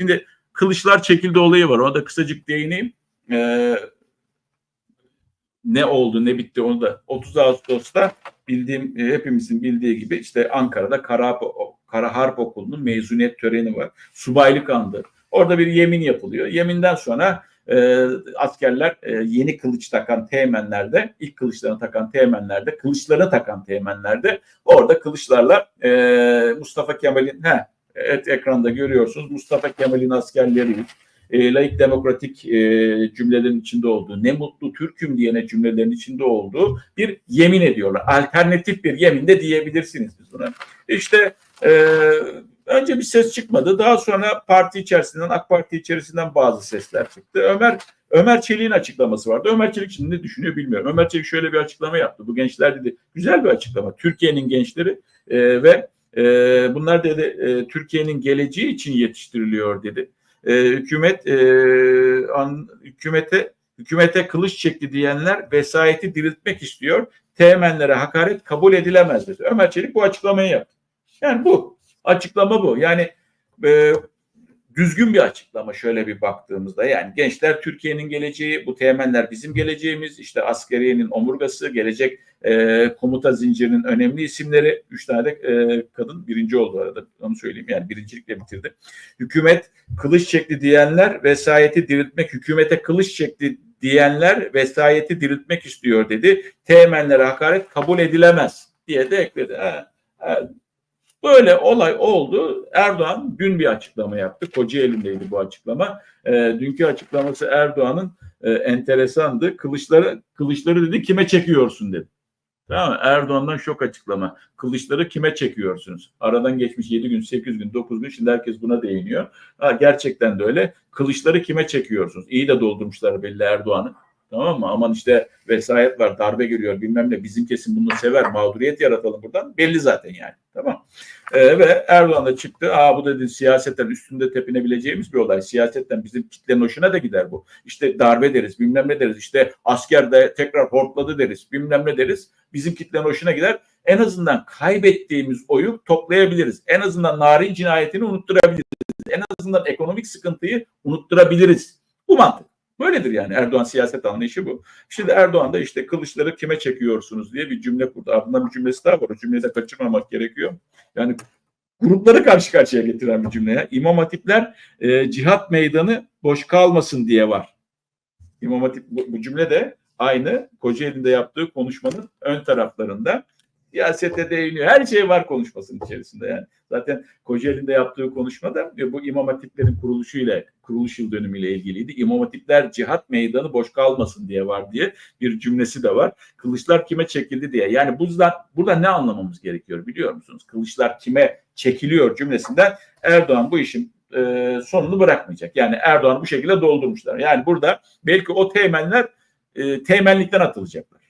Şimdi kılıçlar çekildi olayı var. Ona da kısacık değineyim. Ee, ne oldu ne bitti onu da 30 Ağustos'ta bildiğim e, hepimizin bildiği gibi işte Ankara'da Kara, Kara Harp Okulu'nun mezuniyet töreni var. Subaylık andı. Orada bir yemin yapılıyor. Yeminden sonra e, askerler e, yeni kılıç takan teğmenlerde, ilk kılıçlarını takan teğmenlerde, kılıçlarını takan teğmenlerde orada kılıçlarla e, Mustafa Kemal'in he, evet ekranda görüyorsunuz Mustafa Kemal'in askerleri e, laik demokratik e, cümlelerin içinde olduğu, ne mutlu Türk'üm diyene cümlelerin içinde olduğu bir yemin ediyorlar. Alternatif bir yemin de diyebilirsiniz biz buna. İşte e, önce bir ses çıkmadı. Daha sonra parti içerisinden, AK Parti içerisinden bazı sesler çıktı. Ömer Ömer Çelik'in açıklaması vardı. Ömer Çelik şimdi ne düşünüyor bilmiyorum. Ömer Çelik şöyle bir açıklama yaptı. Bu gençler dedi, güzel bir açıklama. Türkiye'nin gençleri e, ve e, bunlar dedi e, Türkiye'nin geleceği için yetiştiriliyor dedi e, hükümet e, an, hükümete hükümete kılıç çekti diyenler vesayeti diriltmek istiyor. Teğmenlere hakaret kabul edilemez dedi. Ömer Çelik bu açıklamayı yaptı. Yani bu açıklama bu. Yani e, düzgün bir açıklama şöyle bir baktığımızda yani gençler Türkiye'nin geleceği bu temenler bizim geleceğimiz işte askeriyenin omurgası gelecek e, komuta zincirinin önemli isimleri üç tane de e, kadın birinci oldu arada onu söyleyeyim yani birincilikle bitirdi. Hükümet kılıç çekti diyenler vesayeti diriltmek hükümete kılıç çekti diyenler vesayeti diriltmek istiyor dedi. Teğmenlere hakaret kabul edilemez diye de ekledi. Ha, ha, Böyle olay oldu. Erdoğan dün bir açıklama yaptı. Kocaeli'ndeydi bu açıklama. E, dünkü açıklaması Erdoğan'ın e, enteresandı. Kılıçları kılıçları dedi kime çekiyorsun dedi. Tamam mı? Erdoğan'dan şok açıklama. Kılıçları kime çekiyorsunuz? Aradan geçmiş 7 gün, 8 gün, 9 gün şimdi herkes buna değiniyor. Ha, gerçekten de öyle. Kılıçları kime çekiyorsunuz? İyi de doldurmuşlar belli Erdoğan'ı. Tamam mı? Aman işte vesayet var, darbe geliyor bilmem ne. Bizim kesim bunu sever, mağduriyet yaratalım buradan. Belli zaten yani. Tamam. Ee, ve Erdoğan da çıktı. Aa bu dedi siyasetten üstünde tepinebileceğimiz bir olay. Siyasetten bizim kitlenin hoşuna da gider bu. İşte darbe deriz, bilmem ne deriz. İşte asker de tekrar hortladı deriz, bilmem ne deriz. Bizim kitlenin hoşuna gider. En azından kaybettiğimiz oyu toplayabiliriz. En azından narin cinayetini unutturabiliriz. En azından ekonomik sıkıntıyı unutturabiliriz. Bu mantık. Böyledir yani Erdoğan siyaset anlayışı bu. Şimdi Erdoğan da işte kılıçları kime çekiyorsunuz diye bir cümle kurdu. Ardından bir cümlesi daha var. O cümleyi de kaçırmamak gerekiyor. Yani grupları karşı karşıya getiren bir cümle. Ya. İmam Hatipler e, cihat meydanı boş kalmasın diye var. İmam Hatip bu, bu cümle de aynı Kocaeli'nde yaptığı konuşmanın ön taraflarında siyasete değiniyor. Her şey var konuşmasının içerisinde yani. Zaten Kocaeli'nde yaptığı konuşmada bu İmam Hatiplerin kuruluşu ile kuruluş yıl dönümüyle ilgiliydi. İmam Hatipler cihat meydanı boş kalmasın diye var diye bir cümlesi de var. Kılıçlar kime çekildi diye. Yani burada, burada ne anlamamız gerekiyor biliyor musunuz? Kılıçlar kime çekiliyor cümlesinden Erdoğan bu işin e, sonunu bırakmayacak. Yani Erdoğan bu şekilde doldurmuşlar. Yani burada belki o teğmenler e, teğmenlikten atılacaklar.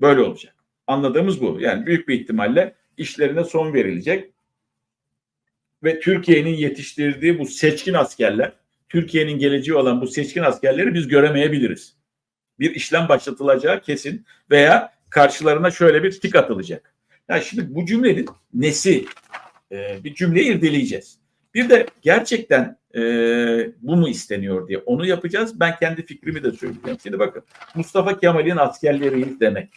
Böyle olacak. Anladığımız bu. Yani büyük bir ihtimalle işlerine son verilecek. Ve Türkiye'nin yetiştirdiği bu seçkin askerler, Türkiye'nin geleceği olan bu seçkin askerleri biz göremeyebiliriz. Bir işlem başlatılacağı kesin veya karşılarına şöyle bir tik atılacak. Yani şimdi bu cümlenin nesi? Ee, bir cümleyi irdeleyeceğiz. Bir de gerçekten e, bu mu isteniyor diye onu yapacağız. Ben kendi fikrimi de söyleyeceğim. Şimdi bakın Mustafa Kemal'in askerleri demek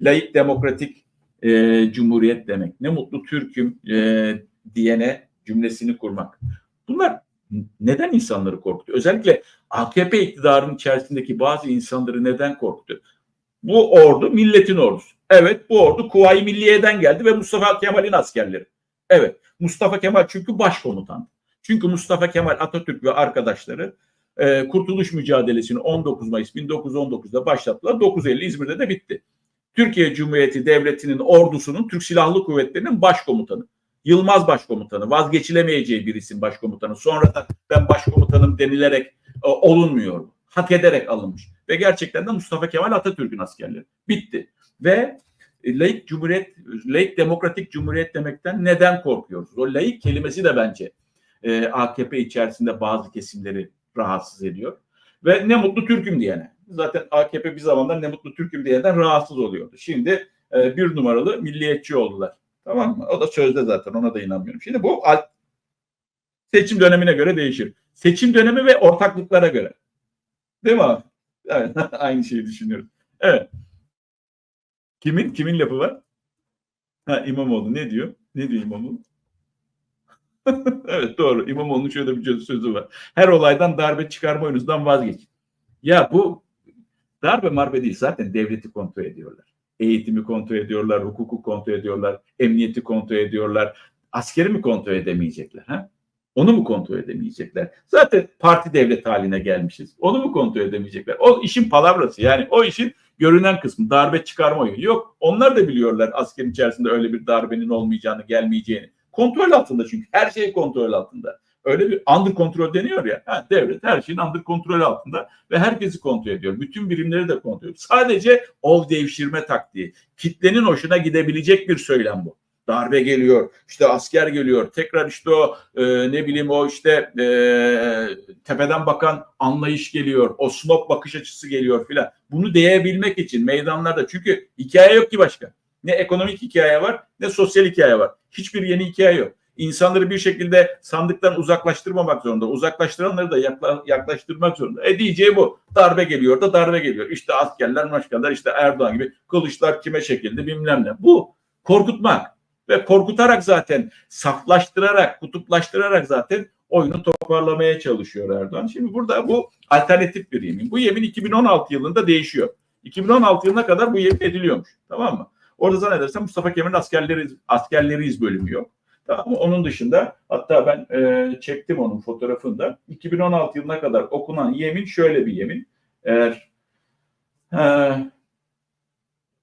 layık demokratik e, cumhuriyet demek. Ne mutlu Türk'üm e, diyene cümlesini kurmak. Bunlar neden insanları korkutuyor? Özellikle AKP iktidarının içerisindeki bazı insanları neden korkutuyor? Bu ordu milletin ordusu. Evet bu ordu Kuvayi Milliye'den geldi ve Mustafa Kemal'in askerleri. Evet Mustafa Kemal çünkü başkomutan. Çünkü Mustafa Kemal Atatürk ve arkadaşları e, kurtuluş mücadelesini 19 Mayıs 1919'da başlattılar. 9 İzmir'de de bitti. Türkiye Cumhuriyeti Devleti'nin ordusunun Türk Silahlı Kuvvetleri'nin başkomutanı. Yılmaz başkomutanı, vazgeçilemeyeceği bir isim başkomutanı. Sonradan ben başkomutanım denilerek e, olunmuyor. Hak ederek alınmış. Ve gerçekten de Mustafa Kemal Atatürk'ün askerleri. Bitti. Ve e, laik cumhuriyet, laik demokratik cumhuriyet demekten neden korkuyoruz? O laik kelimesi de bence e, AKP içerisinde bazı kesimleri rahatsız ediyor. Ve ne mutlu Türk'üm diyene zaten AKP bir zamanlar ne mutlu Türk'üm diyenden rahatsız oluyordu. Şimdi e, bir numaralı milliyetçi oldular. Tamam mı? O da sözde zaten ona da inanmıyorum. Şimdi bu Seçim dönemine göre değişir. Seçim dönemi ve ortaklıklara göre. Değil mi abi? Evet, aynı şeyi düşünüyoruz. Evet. Kimin kimin lafı var? Ha İmamoğlu ne diyor? Ne diyor İmamoğlu? evet doğru. İmamoğlu'nun şöyle bir sözü var. Her olaydan darbe çıkarma oyununuzdan vazgeçin. Ya bu darbe marbe değil zaten devleti kontrol ediyorlar. Eğitimi kontrol ediyorlar, hukuku kontrol ediyorlar, emniyeti kontrol ediyorlar. Askeri mi kontrol edemeyecekler? Ha? Onu mu kontrol edemeyecekler? Zaten parti devlet haline gelmişiz. Onu mu kontrol edemeyecekler? O işin palavrası yani o işin görünen kısmı darbe çıkarma oyunu. Yok onlar da biliyorlar askerin içerisinde öyle bir darbenin olmayacağını, gelmeyeceğini. Kontrol altında çünkü her şey kontrol altında. Öyle bir under kontrol deniyor ya. Ha, devlet her şeyin under kontrol altında ve herkesi kontrol ediyor. Bütün birimleri de kontrol ediyor. Sadece ov devşirme taktiği. Kitlenin hoşuna gidebilecek bir söylem bu darbe geliyor, işte asker geliyor, tekrar işte o e, ne bileyim o işte e, tepeden bakan anlayış geliyor, o snob bakış açısı geliyor filan. Bunu diyebilmek için meydanlarda çünkü hikaye yok ki başka. Ne ekonomik hikaye var ne sosyal hikaye var. Hiçbir yeni hikaye yok. İnsanları bir şekilde sandıktan uzaklaştırmamak zorunda. Uzaklaştıranları da yakla, yaklaştırmak zorunda. E diyeceği bu. Darbe geliyor da darbe geliyor. İşte askerler, başkanlar, işte Erdoğan gibi kılıçlar kime çekildi bilmem ne. Bu korkutmak ve korkutarak zaten saflaştırarak, kutuplaştırarak zaten oyunu toparlamaya çalışıyor Erdoğan. Şimdi burada bu alternatif bir yemin. Bu yemin 2016 yılında değişiyor. 2016 yılına kadar bu yemin ediliyormuş. Tamam mı? Orada zannedersem Mustafa Kemal'in askerleri, askerleriyiz bölümü yok. Mı? Onun dışında hatta ben e, çektim onun fotoğrafında. 2016 yılına kadar okunan yemin şöyle bir yemin. Eğer e,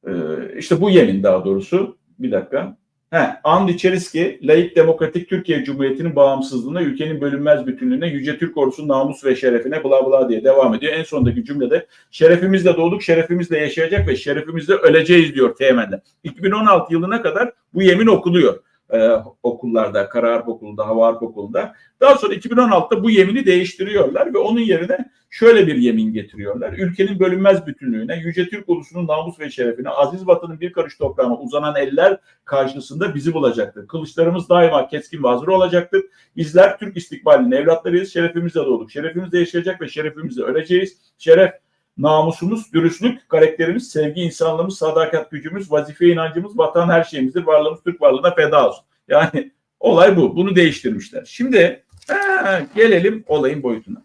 e, işte bu yemin daha doğrusu bir dakika. He, and içeriz ki layık demokratik Türkiye Cumhuriyeti'nin bağımsızlığına, ülkenin bölünmez bütünlüğüne, Yüce Türk Ordusu namus ve şerefine bla bla diye devam ediyor. En sondaki cümlede şerefimizle doğduk, şerefimizle yaşayacak ve şerefimizle öleceğiz diyor teğmenler. 2016 yılına kadar bu yemin okuluyor e, okullarda, Kara Harp Okulu'nda, Hava Okulu'nda. Daha sonra 2016'da bu yemini değiştiriyorlar ve onun yerine şöyle bir yemin getiriyorlar. Ülkenin bölünmez bütünlüğüne, Yüce Türk ulusunun namus ve şerefine, aziz vatanın bir karış toprağına uzanan eller karşısında bizi bulacaktır. Kılıçlarımız daima keskin ve hazır olacaktır. Bizler Türk istikbalinin evlatlarıyız. Şerefimizle doğduk. Şerefimizle yaşayacak ve şerefimizle öleceğiz. Şeref namusumuz, dürüstlük, karakterimiz, sevgi, insanlığımız, sadakat gücümüz, vazife inancımız, vatan her şeyimizdir. Varlığımız Türk varlığına feda olsun. Yani olay bu. Bunu değiştirmişler. Şimdi ha, gelelim olayın boyutuna.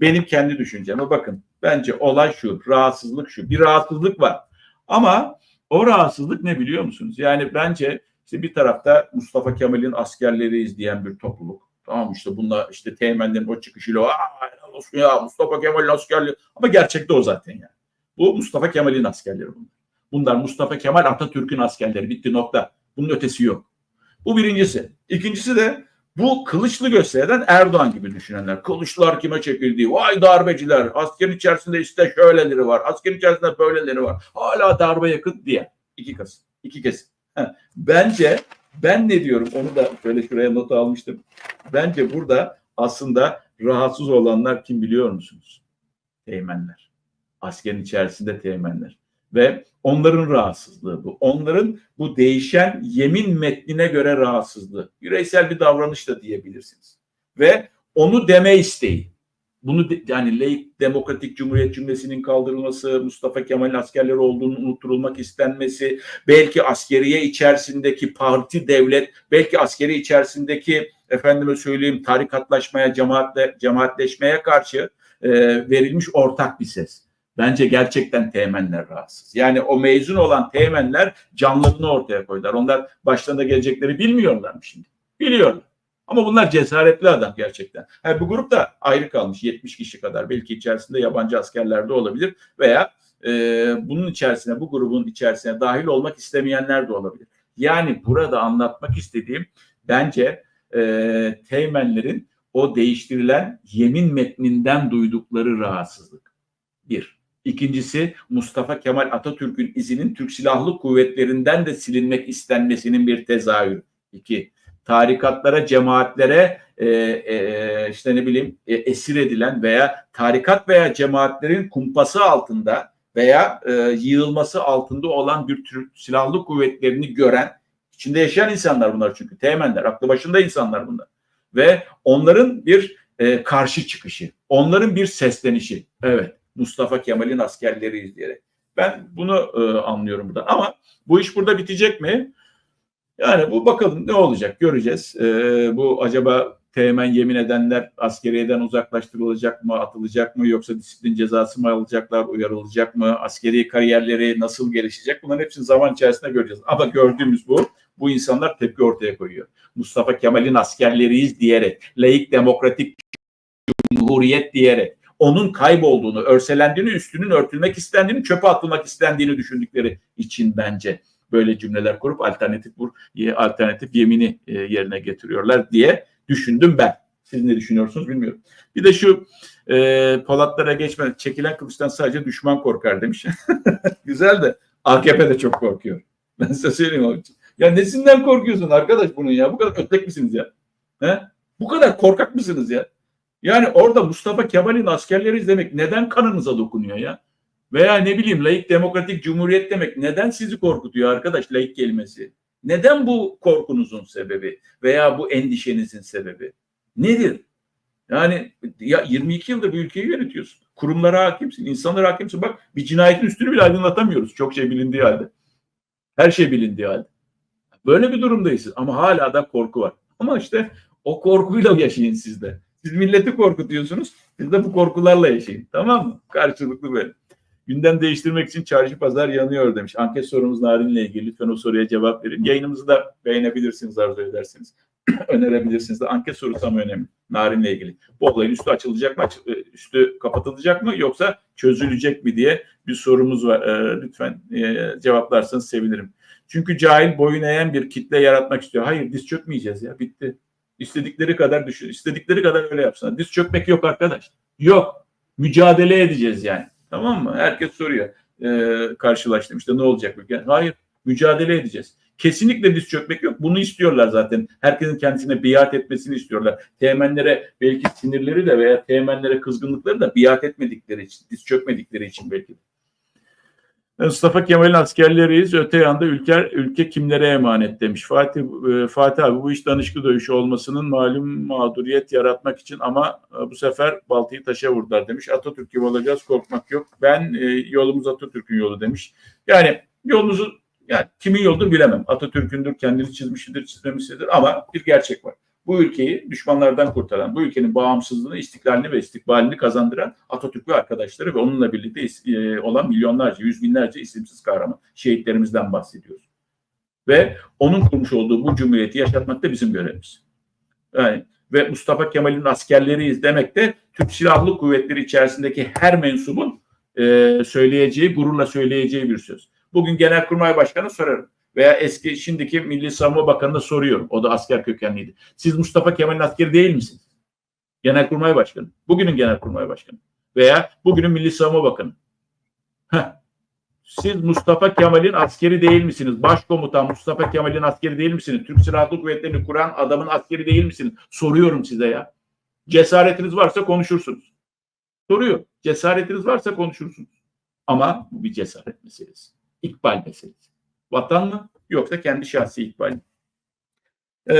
Benim kendi düşünceme bakın. Bence olay şu, rahatsızlık şu. Bir rahatsızlık var. Ama o rahatsızlık ne biliyor musunuz? Yani bence işte bir tarafta Mustafa Kemal'in askerleri izleyen bir topluluk. Tamam işte bunlar işte teğmenlerin o çıkışıyla ya Mustafa Kemal'in askerleri. Ama gerçekte o zaten yani. Bu Mustafa Kemal'in askerleri bunlar. Bunlar Mustafa Kemal Atatürk'ün askerleri. Bitti nokta. Bunun ötesi yok. Bu birincisi. İkincisi de bu kılıçlı gösteriden Erdoğan gibi düşünenler. Kılıçlar kime çekildi? Vay darbeciler. Askerin içerisinde işte şöyleleri var. Askerin içerisinde böyleleri var. Hala darbe yakın diye. İki kesim. İki kesim. Bence ben ne diyorum onu da şöyle şuraya not almıştım. Bence burada aslında rahatsız olanlar kim biliyor musunuz? Teğmenler. Askerin içerisinde teğmenler. Ve onların rahatsızlığı bu. Onların bu değişen yemin metnine göre rahatsızlığı. Yüreysel bir davranış da diyebilirsiniz. Ve onu deme isteği. Bunu de, yani laik demokratik cumhuriyet cümlesinin kaldırılması, Mustafa Kemal'in askerleri olduğunu unutturulmak istenmesi, belki askeriye içerisindeki parti devlet, belki askeri içerisindeki efendime söyleyeyim tarikatlaşmaya, cemaatle, cemaatleşmeye karşı e, verilmiş ortak bir ses. Bence gerçekten teğmenler rahatsız. Yani o mezun olan teğmenler canlarını ortaya koydular. Onlar başlarında gelecekleri bilmiyorlar mı şimdi? Biliyorlar. Ama bunlar cesaretli adam gerçekten. Yani bu grup da ayrı kalmış 70 kişi kadar. Belki içerisinde yabancı askerler de olabilir veya e, bunun içerisine bu grubun içerisine dahil olmak istemeyenler de olabilir. Yani burada anlatmak istediğim bence e, teğmenlerin o değiştirilen yemin metninden duydukları rahatsızlık. Bir. İkincisi Mustafa Kemal Atatürk'ün izinin Türk Silahlı Kuvvetlerinden de silinmek istenmesinin bir tezahürü. İki tarikatlara, cemaatlere e, e, işte ne bileyim e, esir edilen veya tarikat veya cemaatlerin kumpası altında veya e, yığılması altında olan bir Türk silahlı kuvvetlerini gören, içinde yaşayan insanlar bunlar çünkü teğmenler, aklı başında insanlar bunlar. ve onların bir e, karşı çıkışı, onların bir seslenişi. Evet, Mustafa Kemal'in askerleriyiz diyerek. Ben bunu e, anlıyorum burada. Ama bu iş burada bitecek mi? Yani bu bakalım ne olacak göreceğiz. E, bu acaba teğmen yemin edenler askeriyeden uzaklaştırılacak mı, atılacak mı yoksa disiplin cezası mı alacaklar, uyarılacak mı, askeri kariyerleri nasıl gelişecek bunların hepsini zaman içerisinde göreceğiz. Ama gördüğümüz bu, bu insanlar tepki ortaya koyuyor. Mustafa Kemal'in askerleriyiz diyerek, laik demokratik cumhuriyet diyerek, onun kaybolduğunu, örselendiğini, üstünün örtülmek istendiğini, çöpe atılmak istendiğini düşündükleri için bence böyle cümleler kurup alternatif bu alternatif yemini e, yerine getiriyorlar diye düşündüm ben. Siz ne düşünüyorsunuz bilmiyorum. Bir de şu e, Polatlara geçmeden çekilen kılıçtan sadece düşman korkar demiş. Güzel de AKP de çok korkuyor. Ben size söyleyeyim abi. Ya nesinden korkuyorsun arkadaş bunun ya? Bu kadar ötlek misiniz ya? He? Bu kadar korkak mısınız ya? Yani orada Mustafa Kemal'in askerleri demek neden kanınıza dokunuyor ya? Veya ne bileyim laik demokratik cumhuriyet demek neden sizi korkutuyor arkadaş laik kelimesi? Neden bu korkunuzun sebebi veya bu endişenizin sebebi? Nedir? Yani ya 22 yıldır bir ülkeyi yönetiyorsun. Kurumlara hakimsin, insanlara hakimsin. Bak bir cinayetin üstünü bile aydınlatamıyoruz. Çok şey bilindiği halde. Her şey bilindiği halde. Böyle bir durumdayız ama hala da korku var. Ama işte o korkuyla yaşayın siz de. Siz milleti korkutuyorsunuz. Siz de bu korkularla yaşayın. Tamam mı? Karşılıklı böyle. Gündem değiştirmek için çarşı pazar yanıyor demiş. Anket sorumuz Narin'le ilgili. Lütfen o soruya cevap verin. Yayınımızı da beğenebilirsiniz arzu ederseniz. Önerebilirsiniz de anket sorusu ama önemli. Narin'le ilgili. Bu olayın üstü açılacak mı? Üstü kapatılacak mı? Yoksa çözülecek mi diye bir sorumuz var. Ee, lütfen e, cevaplarsanız sevinirim. Çünkü cahil boyun eğen bir kitle yaratmak istiyor. Hayır diz çökmeyeceğiz ya. Bitti. İstedikleri kadar düşün. İstedikleri kadar öyle yapsınlar. Diz çökmek yok arkadaş. Yok. Mücadele edeceğiz yani. Tamam mı? Herkes soruyor. Ee, karşılaştım işte ne olacak? Yani, hayır. Mücadele edeceğiz. Kesinlikle diz çökmek yok. Bunu istiyorlar zaten. Herkesin kendisine biat etmesini istiyorlar. Teğmenlere belki sinirleri de veya teğmenlere kızgınlıkları da biat etmedikleri için, diz çökmedikleri için belki de. Mustafa Kemal'in askerleriyiz. Öte yanda ülke ülke kimlere emanet demiş. Fatih e, Fatih abi bu iş danışıklı dövüşü olmasının malum mağduriyet yaratmak için ama e, bu sefer baltayı taşa vurdular demiş. Atatürk gibi olacağız korkmak yok. Ben e, yolumuz Atatürk'ün yolu demiş. Yani yolunuzu yani kimin yoldur bilemem. Atatürk'ündür, kendini çizmişidir, çizmemişidir ama bir gerçek var. Bu ülkeyi düşmanlardan kurtaran, bu ülkenin bağımsızlığını, istiklalini ve istikbalini kazandıran Atatürk ve arkadaşları ve onunla birlikte e, olan milyonlarca, yüz binlerce isimsiz kahraman şehitlerimizden bahsediyoruz. Ve onun kurmuş olduğu bu cumhuriyeti yaşatmak da bizim görevimiz. Yani ve Mustafa Kemal'in askerleriyiz demek de Türk Silahlı Kuvvetleri içerisindeki her mensubun e, söyleyeceği, gururla söyleyeceği bir söz. Bugün Genelkurmay Başkanı sorarım veya eski şimdiki Milli Savunma Bakanı'na soruyorum. O da asker kökenliydi. Siz Mustafa Kemal'in askeri değil misiniz? Genelkurmay Başkanı. Bugünün Genelkurmay Başkanı. Veya bugünün Milli Savunma Bakanı. Heh. Siz Mustafa Kemal'in askeri değil misiniz? Başkomutan Mustafa Kemal'in askeri değil misiniz? Türk Silahlı Kuvvetleri'ni kuran adamın askeri değil misiniz? Soruyorum size ya. Cesaretiniz varsa konuşursunuz. Soruyor. Cesaretiniz varsa konuşursunuz. Ama bu bir cesaret meselesi. İkbal meselesi. Vatan mı yoksa kendi şahsi ikbal mi?